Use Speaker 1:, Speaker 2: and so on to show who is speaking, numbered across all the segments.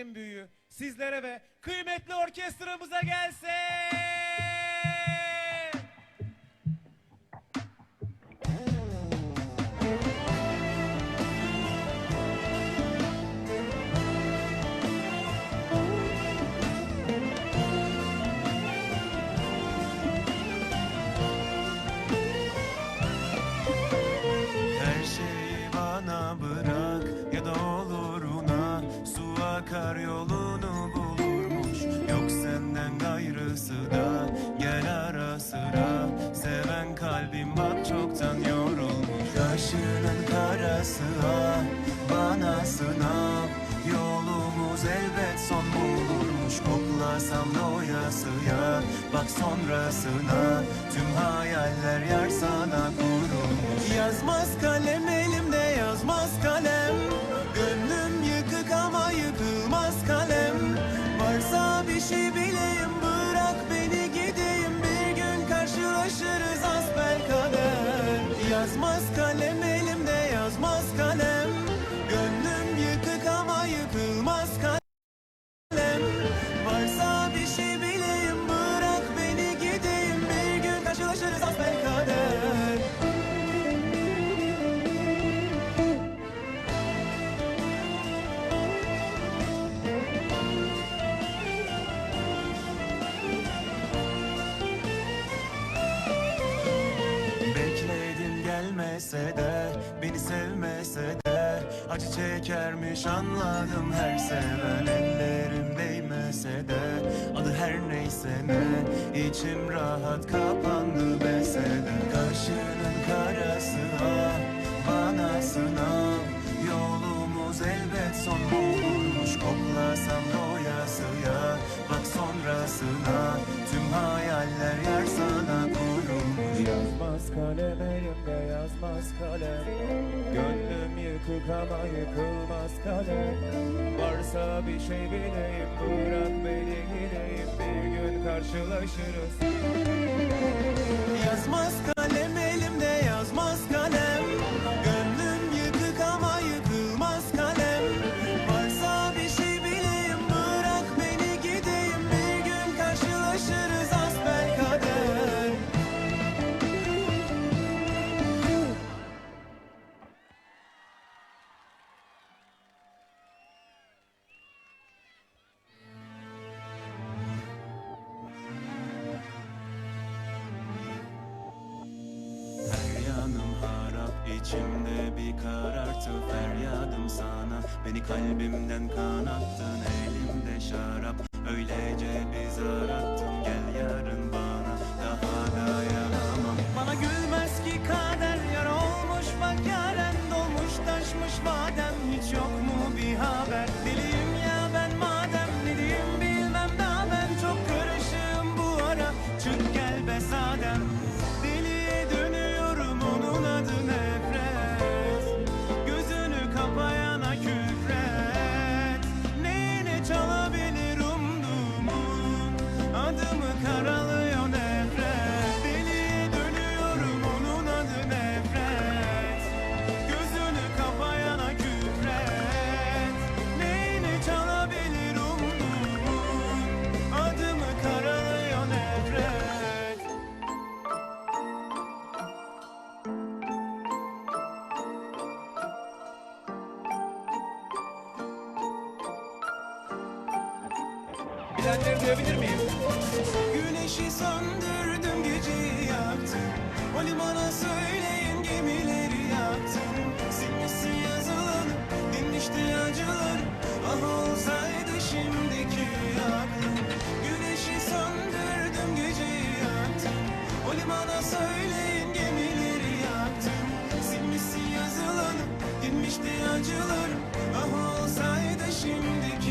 Speaker 1: en büyüğü sizlere ve kıymetli orkestramıza gelsin.
Speaker 2: Su akar yolunu bulurmuş. Yok senden gayrısı da Gel ara sıra. Seven kalbim bak çoktan yorulmuş. Kaşının karası ah Bana sınav. Yolumuz elbet son bulurmuş. Koklasam doyasıya Bak sonrasına Tüm hayaller yar sana kurulmuş. Yazmaz kalem elimde yazmaz kalem Acı çekermiş anladım her seven Ellerim değmese de Adı her neyse ne. İçim rahat kapandı besede Kaşının karası ah Bana sınav. Yolumuz elbet son bulurmuş Koklasam
Speaker 1: kalem elimde yazmaz kalem. Gönlüm yıkık ama yıkılmaz kalem. Varsa bir şey bileyim bırak beni gideyim Bir gün karşılaşırız.
Speaker 2: Yazmaz kalem
Speaker 1: Bilenleri duyabilir miyim?
Speaker 2: Güneşi söndürdüm geceyi yaktım. O limana söyleyin gemileri yaktım. Silmişsin yazılanı dinmişti acıları. Ah olsaydı şimdiki aklım. Güneşi söndürdüm geceyi yaktım. O limana söyleyin gemileri yaktım. Silmişsin yazılanı dinmişti acıları. Ah olsaydı şimdiki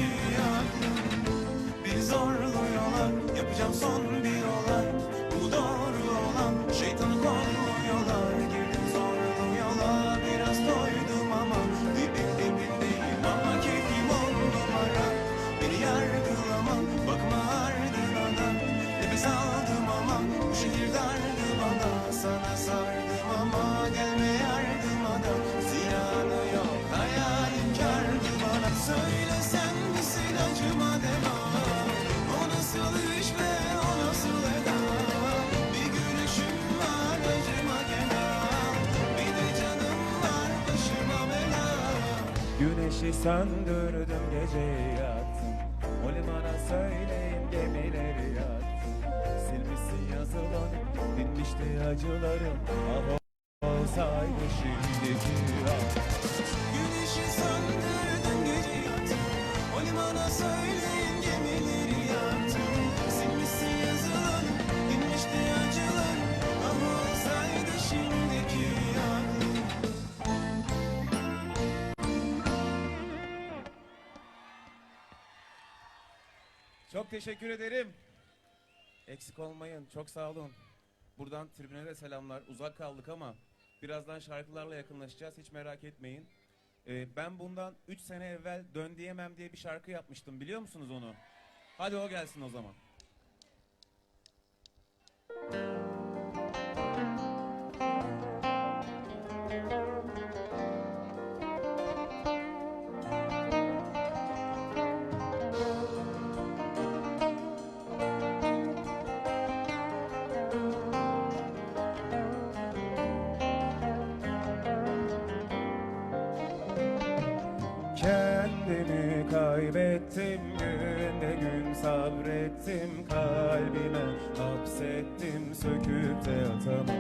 Speaker 1: söndürdüm geceyi yaktım O limana söyleyin gemileri yaktım Silmişsin yazılanı dinmişti acılarım. Ah olsaydı şimdiki an
Speaker 2: Güneşi söndürdün gece yaktın O limana söyleyin
Speaker 1: teşekkür ederim. Eksik olmayın. Çok sağ olun. Buradan tribüne de selamlar. Uzak kaldık ama birazdan şarkılarla yakınlaşacağız. Hiç merak etmeyin. Ee, ben bundan 3 sene evvel Dön Diyemem diye bir şarkı yapmıştım. Biliyor musunuz onu? Hadi o gelsin o zaman. Kendimi günde gün sabrettim kalbime hapsettim söküp de atamam.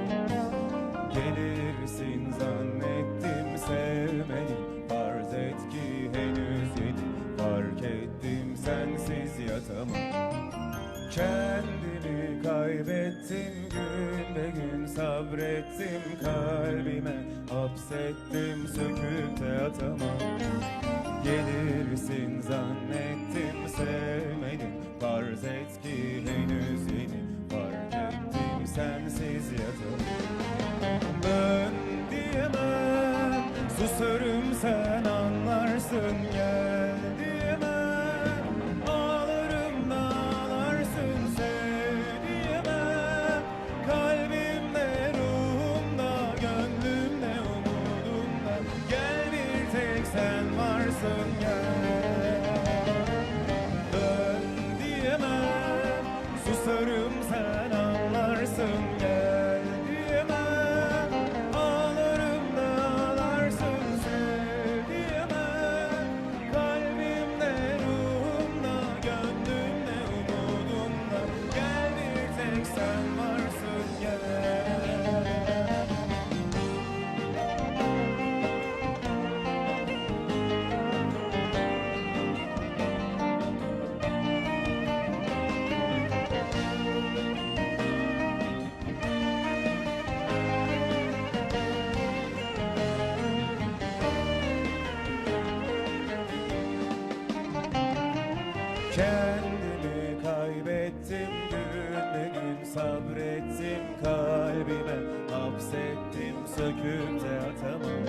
Speaker 1: Gelirsin zannettim sevmedim farz et ki henüz yeni fark ettim sensiz yatamam Kendimi kaybettim günde gün sabrettim. Kalbime hapsettim söküp de atamam. Gelirsin zannettim sabrettim kalbime hapsettim söküp de atamam.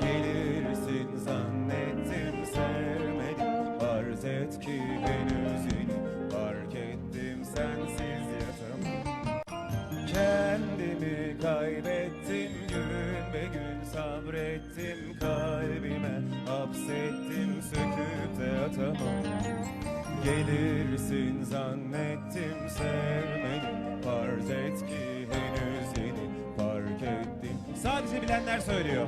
Speaker 1: Gelirsin zannettim sevmedim farz et ki henüz yeni fark ettim sensiz yatamam. Kendimi kaybettim gün be gün sabrettim kalbime hapsettim söküp de atamam Gelirsin zannettim sevmedim. Farz et ki henüz yeni fark ettim. Sadece bilenler söylüyor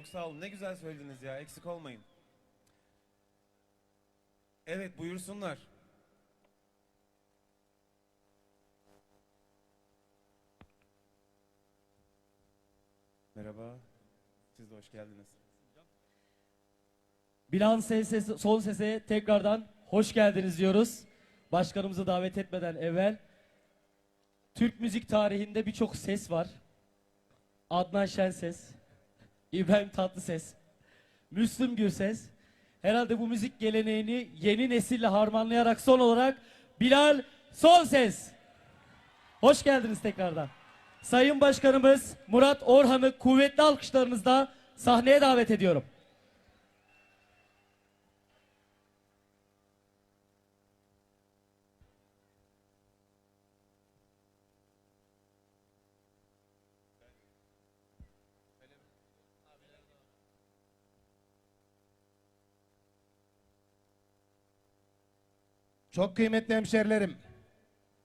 Speaker 1: Çok sağ olun. Ne güzel söylediniz ya. Eksik olmayın. Evet buyursunlar. Merhaba. Siz de hoş geldiniz.
Speaker 3: Bilal ses, son sese tekrardan hoş geldiniz diyoruz. Başkanımızı davet etmeden evvel Türk müzik tarihinde birçok ses var. Adnan Şenses, İbrahim Tatlıses, Müslüm Gürses. Herhalde bu müzik geleneğini yeni nesille harmanlayarak son olarak Bilal Son Ses. Hoş geldiniz tekrardan. Sayın Başkanımız Murat Orhan'ı kuvvetli alkışlarınızla sahneye davet ediyorum.
Speaker 4: Çok kıymetli hemşerilerim.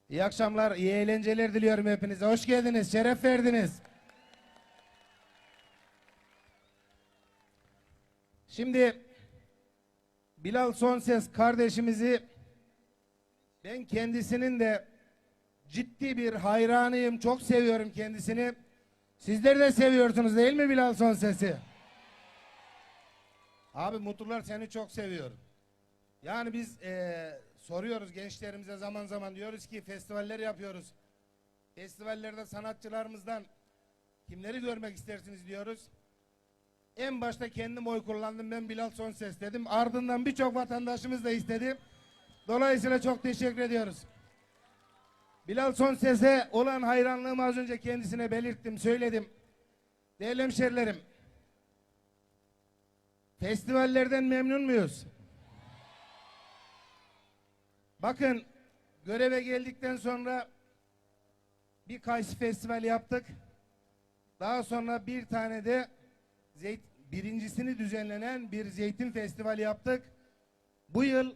Speaker 4: İyi akşamlar, iyi eğlenceler diliyorum hepinize. Hoş geldiniz, şeref verdiniz. Şimdi Bilal Sonses kardeşimizi ben kendisinin de ciddi bir hayranıyım. Çok seviyorum kendisini. Sizler de seviyorsunuz değil mi Bilal Sonses'i? Abi mutlular seni çok seviyorum. Yani biz eee, soruyoruz gençlerimize zaman zaman diyoruz ki festivaller yapıyoruz. Festivallerde sanatçılarımızdan kimleri görmek istersiniz diyoruz. En başta kendim oy kullandım ben Bilal Sonses dedim. Ardından birçok vatandaşımız da istedi. Dolayısıyla çok teşekkür ediyoruz. Bilal Sonses'e olan hayranlığımı az önce kendisine belirttim, söyledim. Değerli hemşerilerim, festivallerden memnun muyuz? Bakın göreve geldikten sonra bir Kayısı Festivali yaptık. Daha sonra bir tane de zeyt, birincisini düzenlenen bir zeytin festivali yaptık. Bu yıl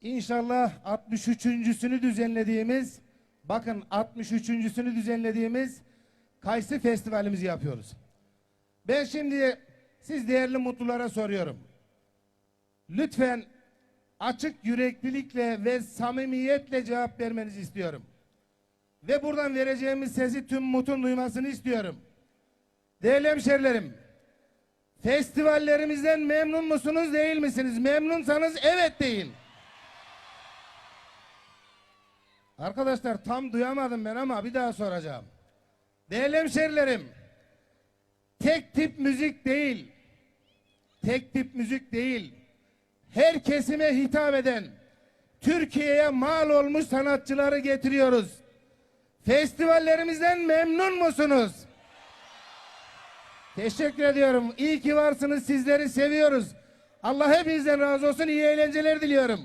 Speaker 4: inşallah 63.sünü düzenlediğimiz bakın 63.sünü düzenlediğimiz Kayısı Festivalimizi yapıyoruz. Ben şimdi siz değerli mutlulara soruyorum. Lütfen açık yüreklilikle ve samimiyetle cevap vermenizi istiyorum. Ve buradan vereceğimiz sesi tüm mutun duymasını istiyorum. Değerli hemşerilerim, festivallerimizden memnun musunuz değil misiniz? Memnunsanız evet deyin. Arkadaşlar tam duyamadım ben ama bir daha soracağım. Değerli hemşerilerim, tek tip müzik değil, tek tip müzik değil, her kesime hitap eden, Türkiye'ye mal olmuş sanatçıları getiriyoruz. Festivallerimizden memnun musunuz? Teşekkür ediyorum. İyi ki varsınız. Sizleri seviyoruz. Allah hepinizden razı olsun. İyi eğlenceler diliyorum.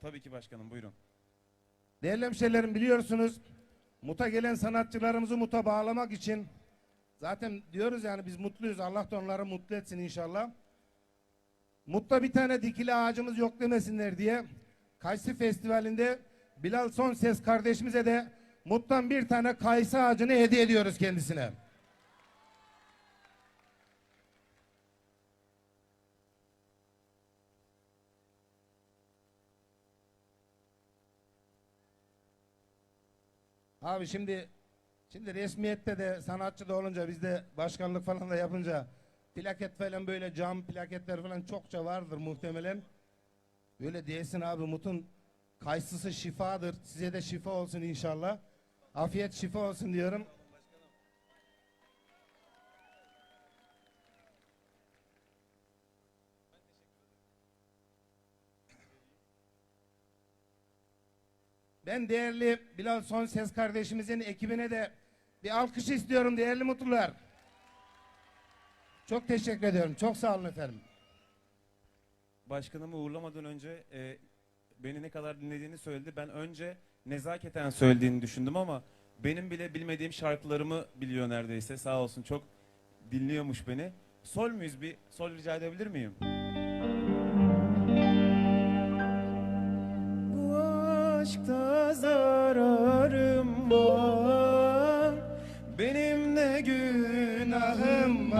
Speaker 1: Tabii ki başkanım buyurun.
Speaker 4: Değerli hemşehrilerim biliyorsunuz muta gelen sanatçılarımızı muta bağlamak için zaten diyoruz yani biz mutluyuz. Allah da onları mutlu etsin inşallah. Mutta bir tane dikili ağacımız yok demesinler diye Kayısı Festivali'nde Bilal Son Ses kardeşimize de Mut'tan bir tane kayısı ağacını hediye ediyoruz kendisine. Abi şimdi şimdi resmiyette de sanatçı da olunca bizde başkanlık falan da yapınca plaket falan böyle cam plaketler falan çokça vardır muhtemelen. Böyle değilsin abi Mut'un kayısısı şifadır. Size de şifa olsun inşallah. Afiyet şifa olsun diyorum. Ben değerli Bilal Son Ses kardeşimizin ekibine de bir alkış istiyorum değerli mutlular. Çok teşekkür ediyorum. Çok sağ olun efendim.
Speaker 1: Başkanımı uğurlamadan önce e, beni ne kadar dinlediğini söyledi. Ben önce nezaketen söylediğini düşündüm ama benim bile bilmediğim şarkılarımı biliyor neredeyse. Sağ olsun çok dinliyormuş beni. Sol muyuz bir? Sol rica edebilir miyim? Bu aşkta var. Benim ne günahım var